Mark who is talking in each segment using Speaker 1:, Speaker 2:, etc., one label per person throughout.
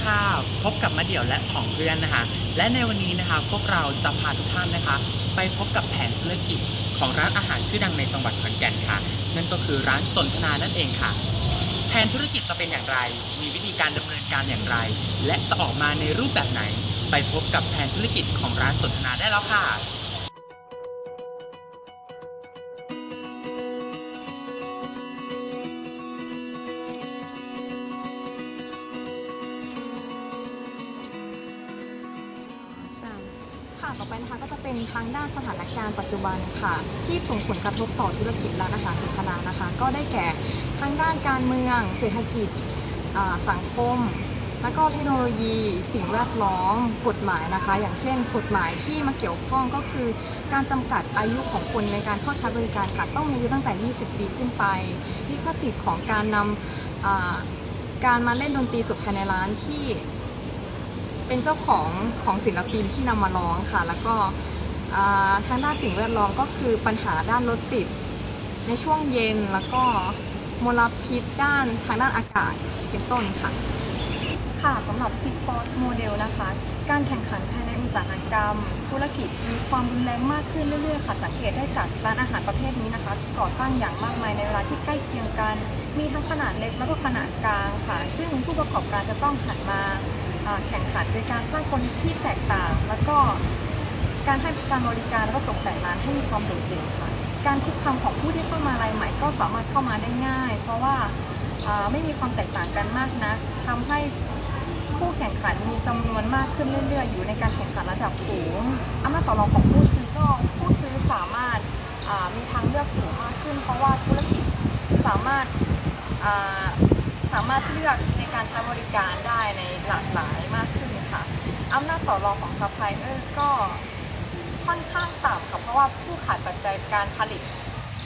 Speaker 1: ดีค่ะพบกับมาเดี่ยวและของเพื่อนนะคะ และในวันนี้นะคะพวกเราจะพาทุกท่านนะคะ ไปพบกับแผนธุรกิจของร้านอาหารชื่อดังในจังหวัดขอนแก่นค่ะ นั่นก็คือร้านสนทนานั่นเองค่ะ แผนธุรกิจจะเป็นอย่างไร มีวิธีการดำเนินการอย่างไร และจะออกมาในรูปแบบไหน ไปพบกับแผนธุรกิจของร้านสนทนาได้แล้วค่ะ
Speaker 2: ไปนะคะก็จะเป็นทางด้านสถานการณ์ปัจจุบันค่ะ ที่ส่งผลกระทบต่อธุรกิจร้านอาหารสุขนานะคะ ก็ได้แก่ทางด้านการเมือง เศรษฐกิจสังคม แล้วก็เทคโนโลยี สิ่งแวดล้อมกฎหมายนะคะ อย่างเช่น กฎหมายที่มาเกี่ยวข้องก็คือ การจำกัดอายุของคนในการเข้าใช้บริการค่ะต้องมีอายุตั้งแต่ 20 ปีขึ้นไปลิขสิทธิ์ของการนำอ่าการมาเล่นดนตรีสดภายในร้านที่ เป็นเจ้าของของศิลปินที่นำมาร้องค่ะ แล้วก็อ่าทางด้านสิ่งแวดล้อมก็คือปัญหาด้านรถติด ในช่วงเย็นแล้วก็มลพิษด้านทางด้านอากาศเป็นต้นค่ะ ค่ะสำหรับซิปฟอร์โมเดลนะคะ การแข่งขันภายในอุตสาหกรรม ธุรกิจมีความรุนแรงมากขึ้นเรื่อยๆค่ะ สังเกตได้จากร้านอาหารประเภทนี้นะคะก่อตั้างอย่างมากมายในเวลาที่ใกล้เคียงกัน มีทั้งขนาดเล็กแล้วก็ขนาดกลางค่ะ ซึ่งผู้ประกอบการจะต้องหันมา แข่งขันโดยการสร้างคนที่แตกต่าง แล้วก็การให้การบริการแล้วก็ตกแต่งร้านให้มีความโดดเด่นค่ะ การคุกคามของผู้ที่เข้ามารายใหม่ก็สามารถเข้ามาได้ง่าย เพราะว่าไม่มีความแตกต่างกันมากนักทำให้ผู้แข่งขันมีจำนวนมากขึ้นเรื่อยๆ อยู่ในการแข่งขันระดับสูงอำนาจต่อรองของผู้ซื้อก็ผู้ซื้อสามารถมีทางเลือกสูงมากขึ้น เพราะว่าธุรกิจสามารถสามารถเลือก การใช้บริการได้ในหลากหลายมากขึ้นค่ะอำนาจต่อรองของซัพพลายเออร์ก็ค่อนข้างต่ำค่ะเพราะว่าผู้ขาดปัจจัยการผลิต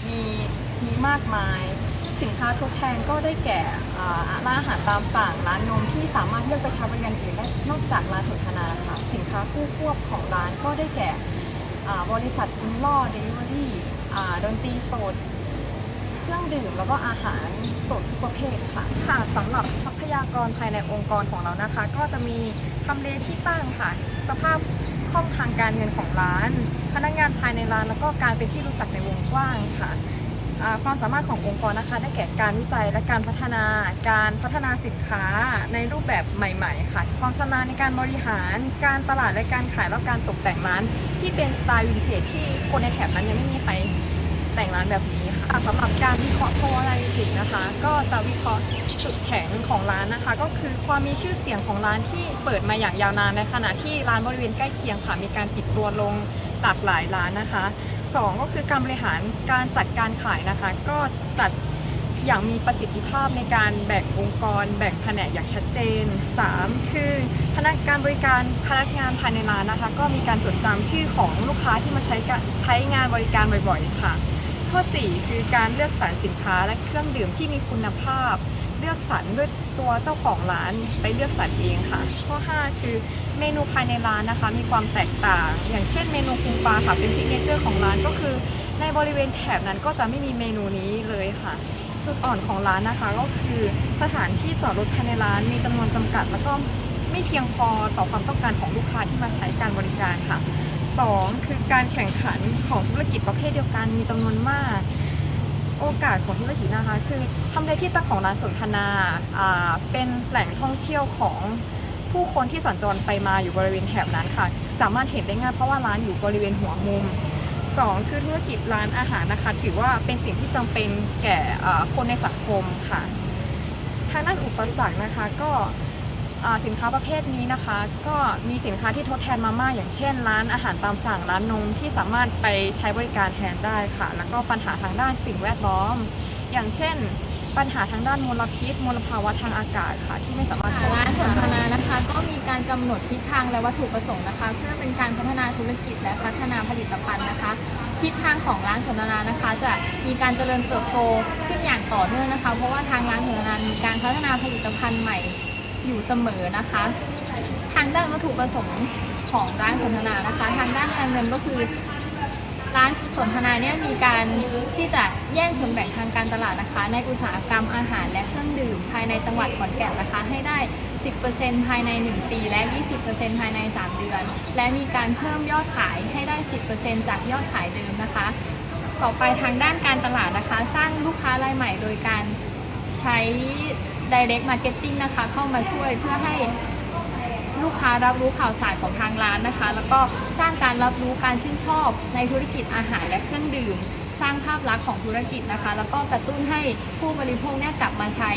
Speaker 2: มีมีมากมาย สินค้าทดแทนก็ได้แก่อาร้านอาหารตามสั่งร้านนมที่สามารถเลือกไปใช้บริการอื่นได้นอกจากร้านสนทนาค่ะสินค้าคู่ควบของร้านก็ได้แก่บริษัทอินล่อเดลิเวอรี่ดนตรีสด รื่องดื่มแล้วก็อาหารสดทุกประเภทค่ะ ค่ะสำหรับทรัพยากรภายในองค์กรของเรานะคะ ก็จะมีทำเลที่ตั้งค่ะ สภาพคล่องทางการเงินของร้าน พนักงานภายในร้านแล้วก็การเป็นที่รู้จักในวงกว้างค่ะความสามารถขององค์กรนะคะ ได้แก่การวิจัยและการพัฒนา การพัฒนาสินค้าในรูปแบบใหม่ ๆ ค่ะ ความชำนาญในการบริหาร การตลาดและการขายและการตกแต่งร้าน ที่เป็นสไตล์วินเทจที่คนในแถบนั้นยังไม่มีใครแต่งร้านแบบนี้ ค่ะสำหรับการวิเคราะห์โคอนาลิซิสนะคะ ก็จะวิเคราะห์จุดแข็งของร้านนะคะ ก็คือความมีชื่อเสียงของร้านที่เปิดมาอย่างยาวนานในขณะที่ร้านบริเวณใกล้เคียงค่ะ มีการปิดตัวลงหลากหลายร้านนะคะสองก็คือการบริหารการจัดการขายนะคะ ก็จัดอย่างมีประสิทธิภาพในการแบ่งองค์กร แบ่งแผนกอย่างชัดเจน 3 คือพนักการบริการพนักงานภายในร้านนะคะ ก็มีการจดจำชื่อของลูกค้าที่มาใช้ใช้งานบริการบ่อยๆค่ะ ข้อ 4 คือการเลือกสรรสินค้าและเครื่องดื่มที่มีคุณภาพ เลือกสรรด้วยตัวเจ้าของร้านไปเลือกสรรเองค่ะ ข้อ 5 คือเมนูภายในร้านนะคะมีความแตกต่าง อย่างเช่นเมนูปูปลาค่ะเป็นซิกเนเจอร์ของร้านก็คือ ในบริเวณแถบนั้นก็จะไม่มีเมนูนี้เลยค่ะ จุดอ่อนของร้านนะคะก็คือสถานที่จอดรถภายในร้านมีจำนวนจำกัด แล้วก็ไม่เพียงพอต่อความต้องการของลูกค้าที่มาใช้การบริการค่ะ 2คือการแข่งขันของธุรกิจประเภทเดียวกันมีจำนวนมาก โอกาสของธุรกิจนะคะคือทำเลที่ตั้งของร้านสนทนาาเป็นแหล่งท่องเที่ยวของผู้คนที่สัญจรไปมาอยู่บริเวณแถบนั้นค่ะ สามารถเห็นได้ง่ายเพราะว่าร้านอยู่บริเวณหัวมุมสองคือธุรกิจร้านอาหารนะคะ ถือว่าเป็นสิ่งที่จำเป็นแก่คนในสังคมค่ะ ทางด้านอุปสรรคนะคะก็ สินค้าประเภทนี้นะคะ ก็มีสินค้าที่ทดแทนมาม่าอย่างเช่น ร้านอาหารตามสั่งร้านนมที่สามารถไปใช้บริการแทนได้ค่ะ แล้วก็ปัญหาทางด้านสิ่งแวดล้อม อย่างเช่น ปัญหาทางด้านมลพิษมลภาวะทางอากาศค่ะ ที่ไม่สามารถ
Speaker 3: ร้านสนทนานะคะ ก็มีการกำหนดทิศทางและวัตถุประสงค์นะคะ เพื่อเป็นการพัฒนาธุรกิจและพัฒนาผลิตภัณฑ์นะคะทิศทางของร้านสนทนานะคะ จะมีการเจริญเติบโตขึ้นอย่างต่อเนื่องนะคะ เพราะว่าทางร้านสนทนามีการพัฒนาผลิตภัณฑ์ใหม่ อยู่เสมอนะคะ ทางด้านวัตถุประสงค์ของร้านสนทนานะคะ ทางด้านการเงินก็คือร้านสนทนาเนี่ยมีการที่จะแย่งส่วนแบ่งทางการตลาดนะคะ ในอุตสาหกรรมอาหารและเครื่องดื่มภายในจังหวัดขอนแก่นนะคะ ให้ได้ 10%ภายใน 1 ปีและ 20%ภายใน 3 เดือน และมีการเพิ่มยอดขายให้ได้ 10%จากยอดขายเดิมนะคะ ต่อไปทางด้านการตลาดนะคะ สร้างลูกค้ารายใหม่โดยการใช้ direct marketing นะคะ เข้ามาช่วยเพื่อให้ลูกค้ารับรู้ข่าวสารของทางร้านนะคะ แล้วก็สร้างการรับรู้การชื่นชอบในธุรกิจอาหารและเครื่องดื่ม สร้างภาพลักษณ์ของธุรกิจนะคะ แล้วก็กระตุ้นให้ผู้บริโภคเนี่ยกลับมาใช้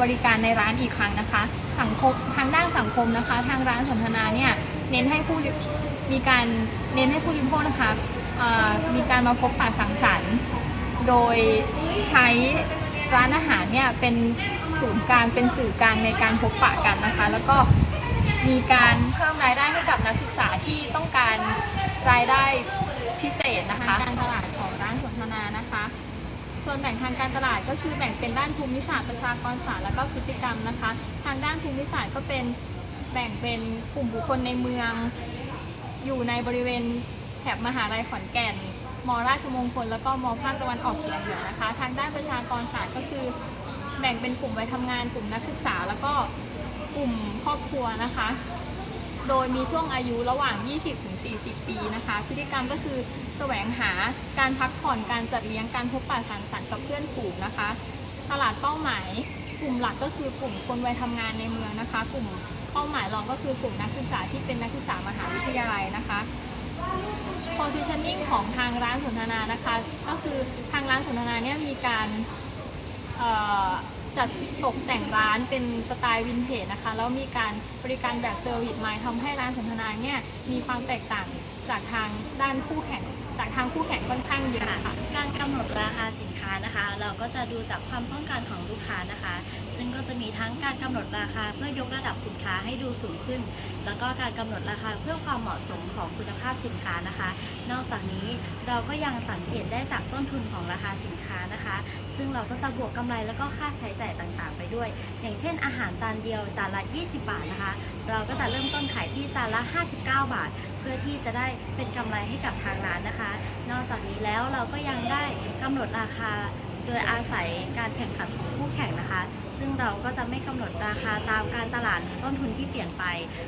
Speaker 3: บริการในร้านอีกครั้งนะคะ สังคมทางด้านสังคมนะคะ ทางร้านสนทนาเนี่ยเน้นให้ผู้มีการเน้นให้ผู้บริโภคนะคะมีการมาพบปะสังสรรค์ โดยใช้ ร้านอาหารเนี่ยเป็นศูนย์กลางเป็นสื่อกลางในการพบปะกันนะคะ แล้วก็มีการเพิ่มรายได้ให้กับนักศึกษาที่ต้องการรายได้พิเศษนะคะการตลาดของร้านสนทนานะคะ ส่วนแบ่งทางการตลาดก็คือแบ่งเป็นด้านภูมิศาสตร์ประชากรศาสตร์แล้วก็พฤติกรรมนะคะ ทางด้านภูมิศาสตร์ก็เป็นแบ่งเป็นกลุ่มบุคคลในเมือง อยู่ในบริเวณแถบมหาลัยขอนแก่น มราชมงคล แล้วก็มภาคตะวันออกเฉียงเหนือนะคะ ทางด้านประชากรศาสตร์ก็คือแบ่งเป็นกลุ่มวัยทำงาน กลุ่มนักศึกษา แล้วก็กลุ่มครอบครัวนะคะ โดยมีช่วงอายุระหว่าง 20-40 ปีนะคะ พฤติกรรมก็คือแสวงหาการพักผ่อนการจัดเลี้ยงการพบปะสังสรรค์กับเพื่อนฝูงนะคะ ตลาดเป้าหมายกลุ่มหลักก็คือกลุ่มคนวัยทำงานในเมืองนะคะ กลุ่มเป้าหมายรองก็คือกลุ่มนักศึกษาที่เป็นนักศึกษามหาวิทยาลัยนะคะ positioning ของทางร้านสนทนานะคะ ก็คือทางร้านสนทนาเนี่ยมีการจัดตกแต่งร้านเป็นสไตล์วินเทจนะคะ แล้วมีการบริการแบบเซอร์วิสมาทำให้ร้านสนทนาเนี่ยมีความแตกต่างจากทางด้านคู่แข่ง จากทางคู่แข่งค่อนข้างเยอะค่ะ
Speaker 4: การกำหนดราคาสินค้านะคะ เราก็จะดูจากความต้องการของลูกค้านะคะ ซึ่งก็จะมีทั้งการกำหนดราคาเพื่อยกระดับสินค้าให้ดูสูงขึ้น แล้วก็การกำหนดราคาเพื่อความเหมาะสมของคุณภาพสินค้านะคะ นอกจากนี้เราก็ยังสังเกตได้จากต้นทุนของราคาสินค้านะคะ ซึ่งเราก็จะบวกกำไรแล้วก็ค่าใช้จ่ายต่างๆ ไปด้วย อย่างเช่น อาหารจานเดียวจานละ 20 บาทนะคะ เราก็จะเริ่มต้นขายที่จานละ 59 บาท เพื่อที่จะได้เป็นกำไรให้กับทางร้านนะคะนอกจากนี้แล้วเราก็ยังได้กำหนดราคาโดยอาศัยการแข่งขันของคู่แข่งนะคะ ซึ่งเราก็จะไม่กำหนดราคาตามการตลาดหรือต้นทุนที่เปลี่ยนไป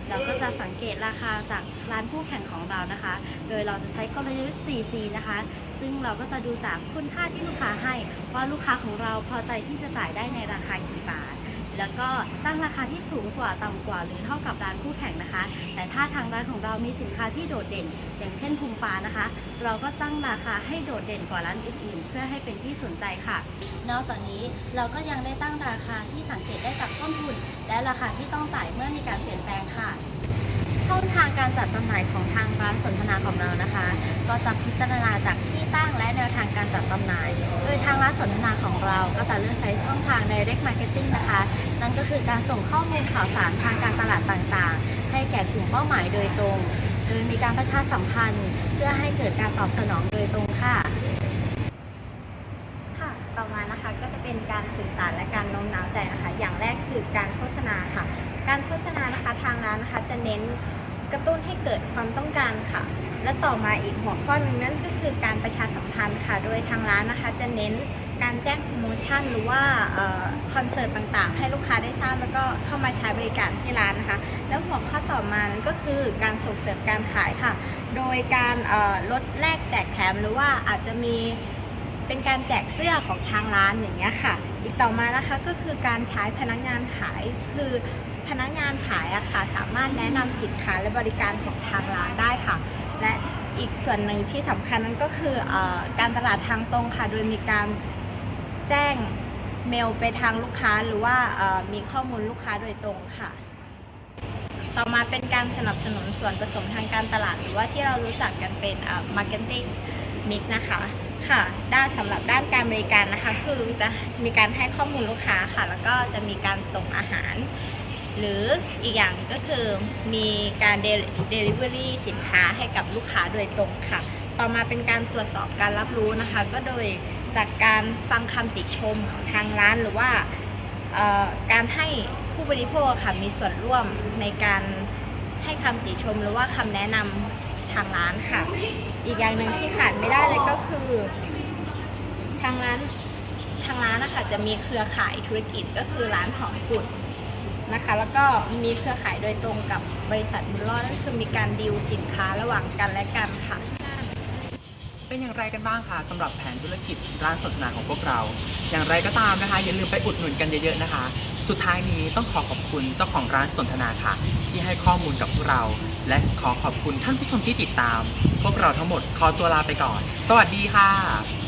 Speaker 4: เราก็จะสังเกตราคาจากร้านคู่แข่งของเรานะคะ โดยเราจะใช้กลยุทธ์ 4C นะคะ ซึ่งเราก็จะดูจากคุณค่าที่ลูกค้าให้ว่าลูกค้าของเราพอใจที่จะจ่ายได้ในราคากี่บาท แล้วก็ตั้งราคาที่สูงกว่าต่ำกว่าหรือเท่ากับร้านคู่แข่งนะคะ แต่ถ้าทางร้านของเรามีสินค้าที่โดดเด่น อย่างเช่นพุงปลานะคะ เราก็ตั้งราคาให้โดดเด่นกว่าร้านอื่นๆ เพื่อให้เป็นที่สนใจค่ะ นอกจากนี้เราก็ยังได้ตั้งราคาที่สังเกตได้จากต้นทุน และราคาที่ต้องจ่ายเมื่อมีการเปลี่ยนแปลงค่ะ ช่องทางการจัดจำหน่ายของทางร้านสนทนาของเรานะคะ ก็จะพิจารณาจากที่ตั้งและแนวทางการจัดจำหน่าย โดยทางร้านสนทนาของเราก็จะเลือกใช้ช่องทาง direct marketing นะคะ นั่นก็คือการส่งข้อมูลข่าวสารทางการตลาดต่างๆ ให้แก่กลุ่มเป้าหมายโดยตรง โดยมีการประชาสัมพันธ์ เพื่อให้เกิดการตอบสนองโดยตรงค่ะ
Speaker 5: ค่ะต่อมานะคะก็จะเป็นการสื่อสารและการโน้มน้าวใจนะคะ อย่างแรกคือการโฆษณาค่ะ การโฆษณานะคะทางร้านนะคะจะเน้น กระตุ้นให้เกิดความต้องการค่ะ และต่อมาอีกหัวข้อหนึ่งนั่นก็คือการประชาสัมพันธ์ค่ะ โดยทางร้านนะคะจะเน้นการแจ้งโปรโมชั่นหรือว่าคอนเสิร์ตต่างๆ ให้ลูกค้าได้ทราบแล้วก็เข้ามาใช้บริการที่ร้านนะคะ แล้วหัวข้อต่อมานั้นก็คือการส่งเสริมการขายค่ะ โดยการออลดแลกแจกแถมหรือว่าอาจจะมี เป็นการแจกเสื้อของทางร้านอย่างเงี้ยค่ะ อีกต่อมานะคะก็คือการใช้พนักงานขายคือพนักงานขายอะค่ะสามารถแนะนำสินค้าและบริการของทางร้านได้ค่ะ และอีกส่วนหนึ่งที่สำคัญนั่นก็คืออการตลาดทางตรงค่ะ โดยมีการแจ้งเมลไปทางลูกค้าหรือว่ามีข้อมูลลูกค้าโดยตรงค่ะ ต่อมาเป็นการสนับสนุนส่วนผสมทางการตลาด หรือว่าที่เรารู้จักกันเป็น marketing mix นะคะ ค่ะ ด้านสำหรับด้านการบริการนะคะ คือจะมีการให้ข้อมูลลูกค้าค่ะ แล้วก็จะมีการส่งอาหาร หรืออีกอย่างก็คือมีการเดลิเวอรี่สินค้าให้กับลูกค้าโดยตรงค่ะ ต่อมาเป็นการตรวจสอบการรับรู้นะคะ ก็โดยจากการฟังคำติชมของทางร้านหรือว่าการให้ผู้บริโภคค่ะมีส่วนร่วมในการให้คำติชมหรือว่าคำแนะนำางร้านค่ะ อีกอย่างหนึ่งที่ขาดไม่ได้เลยก็คือ ทางร้านทางร้านนะคะจะมีเครือข่ายธุรกิจก็คือร้านหอมกุดนะคะ แล้วก็มีเครือข่ายโดยตรงกับบริษัทบุญรอดนั่นคือมีการดีลสินค้าระหว่างกันและกันค่ะ
Speaker 1: เป็นอย่างไรกันบ้างคะสำหรับแผนธุรกิจร้านสนทนาของพวกเรา อย่างไรก็ตามนะคะ อย่าลืมไปอุดหนุนกันเยอะๆนะคะ สุดท้ายนี้ต้องขอขอบคุณเจ้าของร้านสนทนาค่ะ ที่ให้ข้อมูลกับพวกเรา และขอขอบคุณท่านผู้ชมที่ติดตาม พวกเราทั้งหมดขอตัวลาไปก่อน สวัสดีค่ะ